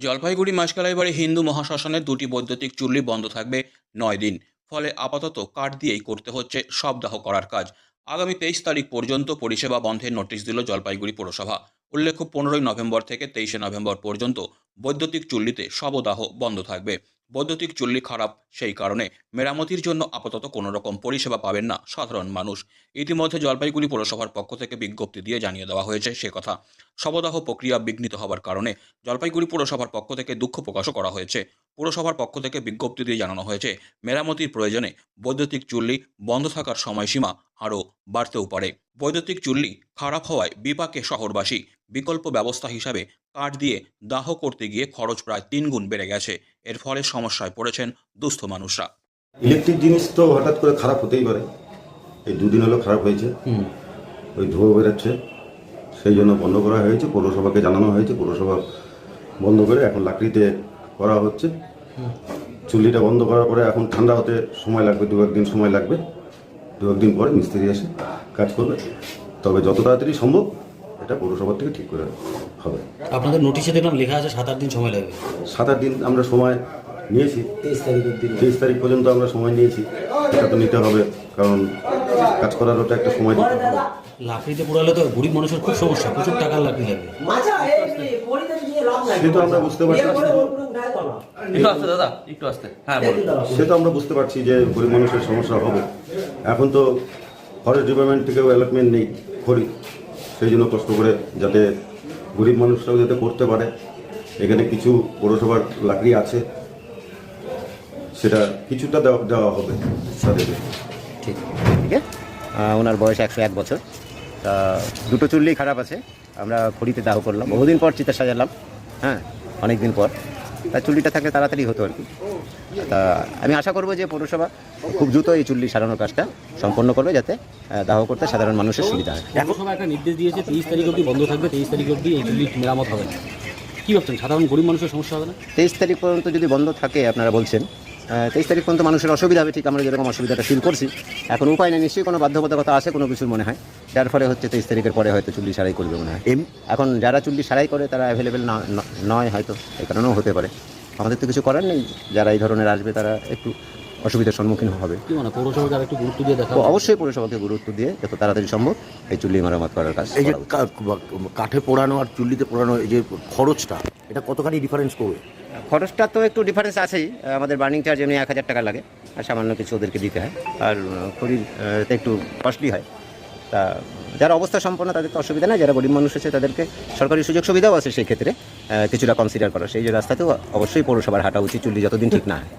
জলপাইগুড়ি মাসকালাইবাড়ি হিন্দু মহাশ্মশানের দুটি বৈদ্যুতিক চুল্লি বন্ধ থাকবে নয় দিন। ফলে আপাতত কাঠ দিয়েই করতে হচ্ছে সব দাহ করার কাজ। আগামী তেইশ তারিখ পর্যন্ত পরিষেবা বন্ধের নোটিশ দিল জলপাইগুড়ি পৌরসভা। উল্লেখ্য, পনেরোই নভেম্বর থেকে তেইশে নভেম্বর পর্যন্ত বৈদ্যুতিক চুল্লিতে শবদাহ বন্ধ থাকবে। বৈদ্যুতিক চুল্লি খারাপ, সেই কারণে মেরামতির জন্য আপাতত কোনো রকম পরিষেবা পাবেন না সাধারণ মানুষ। ইতিমধ্যে জলপাইগুড়ি পৌরসভার পক্ষ থেকে বিজ্ঞপ্তি দিয়ে জানিয়ে দেওয়া হয়েছে সে কথা। শবদাহ প্রক্রিয়া বিঘ্নিত হওয়ার কারণে জলপাইগুড়ি পৌরসভার পক্ষ থেকে দুঃখ প্রকাশও করা হয়েছে। পুরসভার পক্ষ থেকে বিজ্ঞপ্তি দিয়ে জানানো হয়েছে, মেরামতির প্রয়োজনে বৈদ্যুতিক চুল্লি বন্ধ থাকার সময়সীমা আরও বাড়তেও পারে। বৈদ্যুতিক চুল্লি খারাপ হওয়ায় বিপাকে শহরবাসী বিকল্প ব্যবস্থা হিসাবে কাঠ দিয়ে দাহ করতে গিয়ে খরচ প্রায় তিন গুণ বেড়ে গেছে। এর ফলে সমস্যায় পড়েছেন দুস্থ মানুষরা। ইলেকট্রিক জিনিস তো হঠাৎ করে খারাপ হতেই পারে। এই দুদিন হলো খারাপ হয়েছে। ওই ধোঁয়া বেরোচ্ছে। সেই জন্য বন্ধ করা হয়েছে। পৌরসভাকে জানানো হয়েছে। পৌরসভা বন্ধ করে এখন লাকড়িতে করা হচ্ছে। চুল্লিটা বন্ধ করার পরে এখন ঠান্ডা হতে সময় লাগবে দু একদিন সময় লাগবে। দু একদিন পরে মিস্ত্রি এসে কাজ করবে। তবে যত তাড়াতাড়ি সম্ভব এটা পৌরসভার থেকে ঠিক করে হবে। আপনাদের নোটিশে দেখলাম লেখা আছে সাত আট দিন সময় লাগবে। সাত আট দিন আমরা সময় নিয়েছি। তেইশ তারিখ অব্দি তেইশ তারিখ পর্যন্ত আমরা সময় নিয়েছি। এটা তো নিতে হবে কারণ কাজ করারও তো একটা সময় দিতে হবে। লাকড়িতে পোড়ালে তো গরিব মানুষের খুব সমস্যা প্রচুর টাকার লাকড়ি লাগবে সে তো আমরা বুঝতে পারছি। একটু আসতে দাদা একটু আসতে। হ্যাঁ সে তো আমরা বুঝতে পারছি যে গরিব মানুষের সমস্যা হবে। এখন তো ফরেস্ট ডিপার্টমেন্ট থেকেও অ্যালটমেন্ট নেই খড়ি সেই জন্য কষ্ট করে যাতে গরিব মানুষরাও যাতে করতে পারে। এখানে কিছু পৌরসভার লাকড়ি আছে। সেটা কিছুটা দেওয়া দেওয়া হবে তাদেরকে ঠিক ঠিক আছে ওনার বয়স একশো এক বছর। তা দুটো চুল্লি খারাপ আছে। আমরা খড়িতে দাহ করলাম। বহুদিন পর চিতা সাজালাম। হ্যাঁ অনেক দিন পর। তা চুল্লিটা থাকলে তাড়াতাড়ি হতো আর কি। তা আমি আশা করব যে পৌরসভা খুব দ্রুত এই চুল্লি সারানোর কাজটা সম্পন্ন করবে যাতে দাহ করতে সাধারণ মানুষের সুবিধা হয়। পৌরসভা একটা নির্দেশ দিয়েছে তেইশ তারিখ অব্দি বন্ধ থাকবে তেইশ তারিখ অব্দি এই চুল্লি মেরামত হবে। না কী ভাবছেন? সাধারণ গরিব মানুষের সমস্যা হবে না? তেইশ তারিখ পর্যন্ত যদি বন্ধ থাকে আপনারা বলছেন তেইশ তারিখ পর্যন্ত মানুষের অসুবিধা হবে ঠিক আমরা যেরকম অসুবিধাটা ফিল করছি। এখন উপায় নেই নিশ্চয়ই কোনো বাধ্যবাধকতা আছে কোনো কিছুর মনে হয়। যার ফলে হচ্ছে তেইশ তারিখের পরে হয়তো চুল্লি সারাই করবে মনে হয়। এখন যারা চুল্লি সারাই করে তারা অ্যাভেলেবেল না নয় হয়তো এই কারণেও হতে পারে। আমাদের তো কিছু করার নেই যারা এই ধরনের আসবে তারা একটু অসুবিধার সম্মুখীন হবে। কি মানে পৌরসভাকে আর একটু গুরুত্ব দিয়ে দেখা অবশ্যই পৌরসভাকে গুরুত্ব দিয়ে যত তাড়াতাড়ি সম্ভব এই চুল্লি মেরামত করার কাজ এই যে কাঠে পোড়ানো আর চুল্লিতে পোড়ানো এই যে খরচটা এটা কতখানি ডিফারেন্স করবে? খরচটা তো একটু ডিফারেন্স আছেই। আমাদের বার্নিং চার্জ এমনি এক হাজার টাকা লাগে, আর সামান্য কিছু ওদেরকে দিতে হয়। আর খড়ির একটু কস্টলি হয়। তা যারা অবস্থা সম্পন্ন, তাদের তো অসুবিধা নেই। যারা গরিব মানুষ আছে, তাদেরকে সরকারি সুযোগ সুবিধাও আছে সেই ক্ষেত্রে কিছুটা কনসিডার করা। সেই রাস্তাতেও অবশ্যই পৌরসভার হাঁটা উচিত, চুল্লি যতদিন ঠিক না হয়।